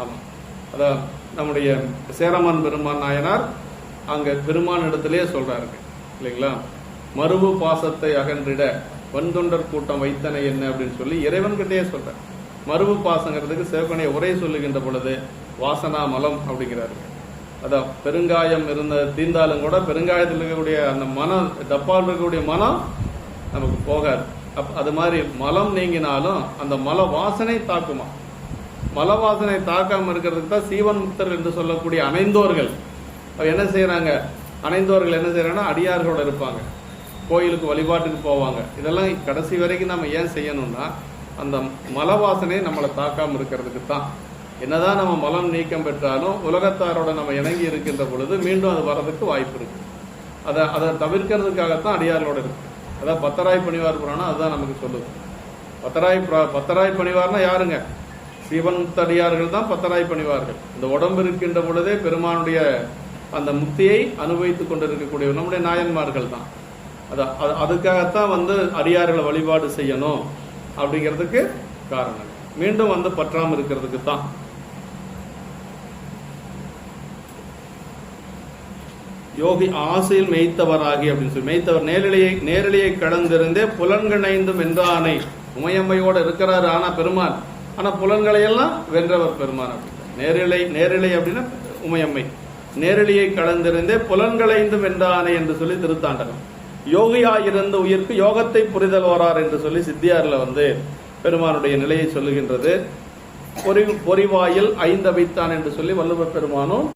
ஆமாம் அதான் நம்முடைய சேரமான் பெருமான் நாயனார் அங்கே பெருமான் இடத்திலே சொல்றாருங்க. இல்லைங்களா? மருவு பாசத்தை அகன்றிட வன்தொண்டர் கூட்டம் வைத்தனை என்ன அப்படின்னு சொல்லி இறைவன்கிட்டயே சொல்கிறேன் மருவு பாசங்கிறதுக்கு சிவகனைய உரை சொல்லுகின்ற பொழுது வாசனா மலம் அப்படிங்கிறாரு. அதான் பெருங்காயம் இருந்த தீர்ந்தாலும் கூட பெருங்காயத்தில் இருக்கக்கூடிய அந்த மனம் டப்பால் இருக்கக்கூடிய மனம் நமக்கு போகாது. அப் அது மாதிரி மலம் நீங்கினாலும் அந்த மல வாசனை தாக்குமா? மலவாசனை தாக்காமல் தாக்காம இருக்கிறதுக்கு தான் சீவன் முக்தர் என்று சொல்லக்கூடிய அணைந்தோர்கள். என்ன செய்யறாங்க அணைந்தோர்கள் என்ன செய்யறாங்கன்னா அடியார்களோட இருப்பாங்க. கோயிலுக்கு வழிபாட்டுக்கு போவாங்க. இதெல்லாம் கடைசி வரைக்கும் நம்ம ஏன் செய்யணும்னா அந்த மலவாசனை நம்மளை தாக்காமல் இருக்கிறதுக்கு தான். என்னதான் நம்ம மலம் நீக்கம் பெற்றாலும் உலகத்தாரோட நம்ம இணங்கி இருக்கின்ற பொழுது மீண்டும் அது வர்றதுக்கு வாய்ப்பு இருக்கு. அதை அதை தவிர்க்கிறதுக்காகத்தான் அடியார்களோட இருக்கு. அதான் பத்தராய் பணிவார் புராணம் அதுதான் நமக்கு சொல்லுது. பத்தராய் பத்தராய் பணிவார்னா யாருங்க? சிவன் முக்த தான் பத்தராய் பணிவார்கள். இந்த உடம்பு இருக்கின்ற பொழுதே பெருமானுடைய அந்த முக்தியை அனுபவித்துக் கொண்டிருக்கக்கூடிய நம்முடைய நாயன்மார்கள் தான் அதான் அது- அதுக்காகத்தான் வந்து அடியார்களை வழிபாடு செய்யணும் அப்படிங்கிறதுக்கு காரணம். மீண்டும் வந்து பற்றாம இருக்கிறதுக்கு தான். யோகி ஆசையில் மெய்த்தவராகி அப்படின்னு சொல்லி மெய்த்தவர் நேரலையை நேரலையை கடந்திருந்தே புலன்கணைந்தும் என்றானை உமையம்மையோட இருக்கிறாரு ஆனா பெருமான். ஆனா புலன்களை எல்லாம் வென்றவர் பெருமான் அப்படின்றார். நேரிலை நேரிலை அப்படின்னா உமையம்மை. நேரலியை கடந்திருந்தே புலன்களைந்து வென்றானே என்று சொல்லி திருத்தாண்டகம் யோகியாயிருந்த உயிர்க்கு யோகத்தை புரிதல் வரார் என்று சொல்லி சித்தியார்ல வந்து பெருமானுடைய நிலையை சொல்லுகின்றது. பொறி பொறிவாயில் ஐந்தவைத்தான் என்று சொல்லி வள்ளுவ பெருமானும்